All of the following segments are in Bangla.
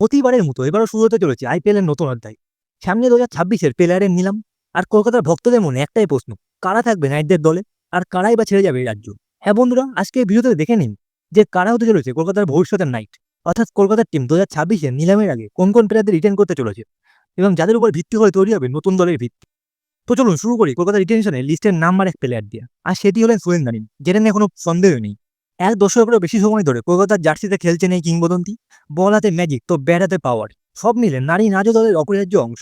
প্রতিবারের মতো এবারও শুরু হতে চলেছে আইপিএল এর নতুন অধ্যায়। সামনে দু হাজার ছাব্বিশের প্লেয়ারের নিলাম। আর কলকাতার ভক্তদের মনে একটাই প্রশ্ন, কারা থাকবে নাইটদের দলে? আর কারাই বা ছেড়ে যাবে এই রাজ্য? হ্যাঁ বন্ধুরা, আজকে ভিডিওতে দেখে নিন যে কারা হতে চলেছে কলকাতার ভবিষ্যতের নাইট। অর্থাৎ কলকাতার টিম দু হাজার ছাব্বিশের নিলামের আগে কোন কোন প্লেয়ারদের রিটার্ন করতে চলেছে? এবং যাদের উপর ভিত্তি করে তৈরি হবে নতুন দলের ভিত্তি তো চলুন শুরু করি কলকাতার রিটেনশনের লিস্টের নাম্বার এক প্লেয়ার দিয়ে। আর সেটি হলেন সুরেন যেটা নিয়ে কোনো সন্দেহ নেই। এক দশকেরও বেশি সময় ধরে কলকাতার জার্সিতে খেলছেন এই কিংবদন্তি, বল হাতে ম্যাজিক তো ব্যাট হাতে পাওয়ার সব মিলে নারী নাজো দলের অপরিহার্য অংশ।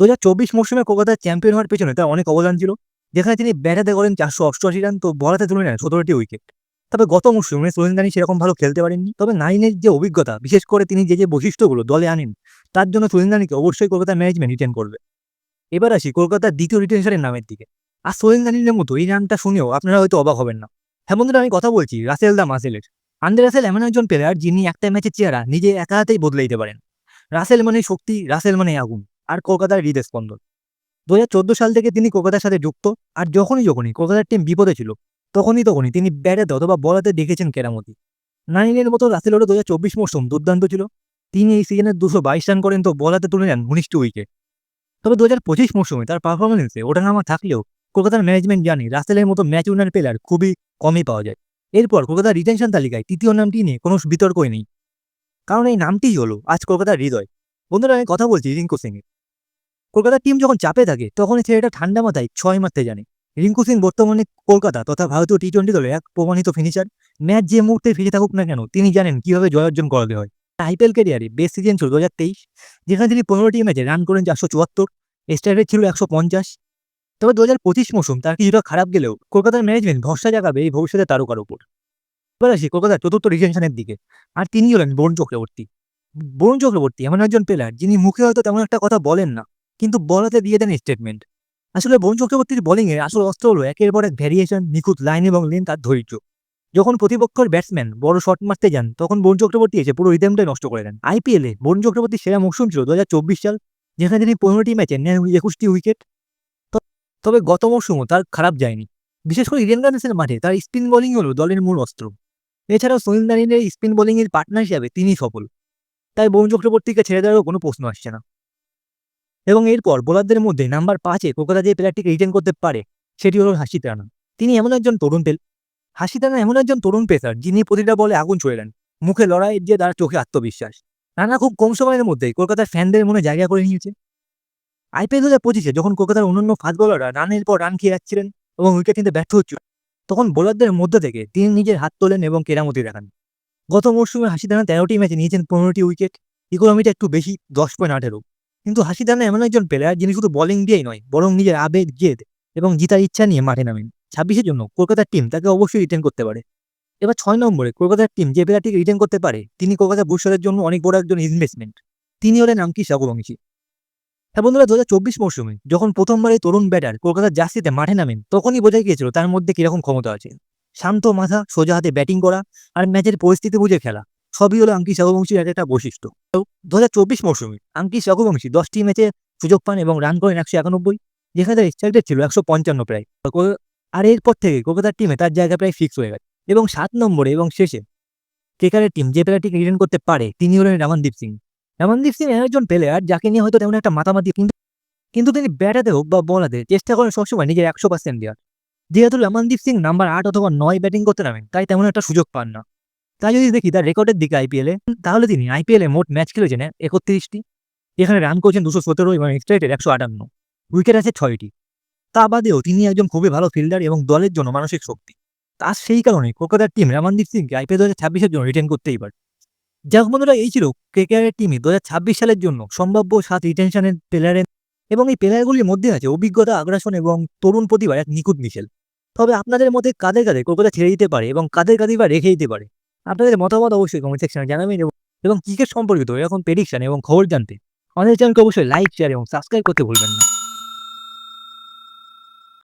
দু হাজার চব্বিশ মৌসুমে কলকাতার চ্যাম্পিয়ন হওয়ার পেছনে তার অনেক অবদান ছিল, যেখানে তিনি ব্যাট হাতে করেন চারশো অষ্টআশি রান তো বল হাতে তুলে নেন সতেরোটি উইকেট তবে গত মৌসুমে দানি সেরকম ভালো খেলতে পারেননি, তবে নাইনের যে অভিজ্ঞতা, বিশেষ করে তিনি যে যে বৈশিষ্ট্যগুলো দলে আনেন, তার জন্য সোহেন দানিকে অবশ্যই কলকাতার ম্যানেজমেন্ট রিটেন করবে। এবার আসি কলকাতার দ্বিতীয় রিটেনশনের নামের দিকে। আর সোহেন দানির মতো এই রানটা শুনেও আপনারা হয়তো অবাক হবেন না। হ্যাঁ বন্ধুরা, আমি কথা বলছি, রাসেল দা মাসেলের। আন্ডে রাসেল এমন একজন প্লেয়ার যিনি একটা ম্যাচের চেহারা নিজে একা হাতেই বদলে দিতে পারেন। রাসেল মানে শক্তি, রাসেল মানে আগুন, আর কলকাতার হৃদয় স্পন্দন দু হাজার সাল থেকে তিনি কলকাতার সাথে যুক্ত, আর যখনই যখনই কলকাতার টিম বিপদে ছিল, তখনই তখনই তিনি ব্যাটাতে অথবা বলাতে দেখেছেন কেরামতি। নাইনের মতো রাসেলেরও দু হাজার চব্বিশ মৌসুম দুর্দান্ত ছিল। তিনি এই সিজনে দুশো বাইশ রান করেন, তো বলাতে তুলে নেন উনিশটি উইকেট তবে দু হাজার পঁচিশ মৌসুমে তার পারফরমেন্সে ওঠানামা থাকলেও কলকাতার ম্যানেজমেন্ট জানে রাসেলের মতো ম্যাচ উইনার প্লেয়ার খুবই কমই পাওয়া যায়। এরপর কলকাতার রিটেনশন তালিকায় তৃতীয় নামটি নিয়ে কোনো বিতর্কই নেই। কারণ এই নামটিই হলো আজ কলকাতার হৃদয়। বন্ধুরা, আমি কথা বলছি রিঙ্কু সিংয়ের। কলকাতার টিম যখন চাপে থাকে, তখন ছেলেটা ঠান্ডা মাথায় ছয় মারতে জানে। রিঙ্কু সিং বর্তমানে কলকাতা তথা ভারতীয় টি টোয়েন্টি দলে এক প্রমাণিত ফিনিশার ম্যাচ যে মুহূর্তে ফিরে থাকুক না কেন, তিনি জানেন কীভাবে জয় অর্জন করাতে হয়। আইপিএল ক্যারিয়ারে বেস্ট সিজন ছিল দু হাজার তেইশ, যেখানে তিনি পনেরোটি ম্যাচে রান করেন চারশো চুয়াত্তর। স্ট্রাইক ছিল একশো পঞ্চাশ। তবে দু হাজার পঁচিশ মৌসুম তার কিছুটা খারাপ গেলেও কলকাতার ম্যানেজমেন্ট ভরসা জাগাবে এই ভবিষ্যতে তারকার উপর। এবার আসি কলকাতার চতুর্থ রিটেনশনের দিকে। আর তিনি হলেন বরুণ চক্রবর্তী। বরুণ চক্রবর্তী এমন একজন প্লেয়ার যিনি মুখে হয়তো তেমন একটা কথা বলেন না, কিন্তু বলাতে দিয়ে দেন স্টেটমেন্ট আসলে বরুণ চক্রবর্তীর বোলিংয়ে আসল অস্ত্র হলো একের পর এক ভ্যারিয়েশন নিখুঁত লাইন এবং লেন তার ধৈর্য। যখন প্রতিপক্ষের ব্যাটসম্যান বড় শট মারতে যান, তখন বরুণ চক্রবর্তী এসে পুরো রিদেমটাই নষ্ট করে দেন। আইপিএলে বরুণ চক্রবর্তীর সেরা মৌসুম ছিল দু হাজার চব্বিশ সাল, যেখানে তিনি পনেরোটি ম্যাচে নেন একুশটি উইকেট তবে গত মৌসুমও তার খারাপ যায়নি। বিশেষ করে ইডেন গার্ডেন্সের মাঠে তার স্পিন বোলিং হলো দলের মূল অস্ত্র। এছাড়াও সুনীল নারিনের স্পিন বোলিংয়ের পার্টনার হিসাবে তিনি সফল। তাই বরুণ চক্রবর্তীকে ছেড়ে দেওয়ারও কোনো প্রশ্ন আসছে না। এবং এরপর বোলারদের মধ্যে নাম্বার পাঁচে কলকাতা যে প্লেয়ারটিকে রিটেন করতে পারে, সেটি হলো হাসিত রানা তিনি এমন একজন তরুণ পেল হাসিত রানা এমন একজন তরুণ পেসার যিনি প্রতিটা বলে আগুন ছুড়ে দেন। মুখে লড়াইয়ের যে তার চোখে আত্মবিশ্বাস। রানা খুব কম সময়ের মধ্যেই কলকাতার ফ্যানদের মনে জায়গা করে নিয়েছে। আইপিএল দু হাজার পঁচিশে যখন কলকাতার অন্যান্য ফাস্ট বোলাররা রানের পর রান খেয়ে যাচ্ছিলেন এবং উইকেট নিতে ব্যর্থ হচ্ছিল, তখন বোলারদের মধ্যে থেকে তিনি নিজের হাত তোলেন এবং কেরামতি দেখান। গত মরশুমে হাসিদানা তেরোটি ম্যাচে নিয়েছেন পনেরোটি উইকেট ইকোনমিটা একটু বেশি, দশ পয়েন্ট আঠেরো। কিন্তু হাসিদানা এমন একজন প্লেয়ার যিনি শুধু বলিং দিয়েই নয়, বরং নিজের আবেগ, জেদ এবং জিতার ইচ্ছা নিয়ে মাঠে নামেন। ছাব্বিশের জন্য কলকাতার টিম তাকে অবশ্যই রিটেন করতে পারে। এবার ছয় নম্বরে কলকাতার টিম যে প্লেয়ারটিকে রিটেন করতে পারে, তিনি কলকাতা ভবিষ্যতের জন্য অনেক বড় একজন ইনভেস্টমেন্ট তিনি হলেন আঙ্কি সাগুবংশী হ্যাঁ বন্ধুরা, দু হাজার চব্বিশ মৌসুমে যখন প্রথমবার এই তরুণ ব্যাটার কলকাতার জার্সিতে মাঠে নামেন, তখনই বোঝা গিয়েছিল তার মধ্যে কীরকম ক্ষমতা আছে। শান্ত মাথা, সোজা হাতে ব্যাটিং করা আর ম্যাচের পরিস্থিতি বুঝে খেলা, সবই হলো আঙ্কি সাগুবংশীর এক একটা বৈশিষ্ট্য। দু হাজার চব্বিশ মৌসুমে আঙ্কি সাগুবংশী দশটি ম্যাচে সুযোগ পান এবং রান করেন একশো একানব্বই, যেখানে তার স্ট্রাইক ছিল একশো পঞ্চান্ন প্রায়। আর এরপর থেকে কলকাতার টিমে তার জায়গা প্রায় ফিক্স হয়ে গেছে এবং সাত নম্বরে এবং শেষে কেকারের টিম যে প্লেয়ারটিকে রিটেন করতে পারে, তিনি হলেন রামানদীপ সিং। রামানদীপ সিং একজন প্লেয়ার যাকে নিয়ে হয়তো তেমন একটা মাতামাতি, কিন্তু কিন্তু তিনি ব্যাটাতে হোক বা বলাতে চেষ্টা করেন সবসময় নিজের একশো পার্সেন্ট দেওয়ার। যেহেতু রমনদীপ সিং নাম্বার আট অথবা নয় ব্যাটিং করতে নামেন, তাই তেমন একটা সুযোগ পান না। তাই যদি দেখি তার রেকর্ডের দিকে আইপিএলে তাহলে তিনি আইপিএলে মোট ম্যাচ খেলেছেন একত্রিশটি। এখানে রান করেছেন দুশো সতেরো এবং এক্সট্রাইটের একশো আটান্ন। উইকেট আছে ছয়টি। তা বাদেও তিনি একজন খুবই ভালো ফিল্ডার এবং দলের জন্য মানসিক শক্তি। তার সেই কারণে কলকাতার টিম রামানদীপ সিংকে আইপিএল দু হাজার ছাব্বিশের জন্য রিটেন করতেই পারে। যাক বন্ধুরা, এই ছিল কেকেআরের টিমে দু হাজার ছাব্বিশ সালের জন্য সম্ভাব্য সাত রিটেনশনের প্লেয়ারের এবং এই প্লেয়ারগুলির মধ্যে আছে অভিজ্ঞতা আগ্রাসন এবং তরুণ প্রতিভার এক নিখুঁত মিশেল। তবে আপনাদের মধ্যে কাদের কাদের কলকাতা ছেড়ে দিতে পারে এবং কাদের কাদের বা রেখে দিতে পারে, আপনাদের মতামত অবশ্যই কমেন্ট সেকশনে জানাবেন এবং- এবং ক্রিকেট সম্পর্কিত এরকম প্রেডিকশন এবং খবর জানতে আমাদের চ্যানেলকে অবশ্যই লাইক শেয়ার এবং সাবস্ক্রাইব করতে ভুলবেন না।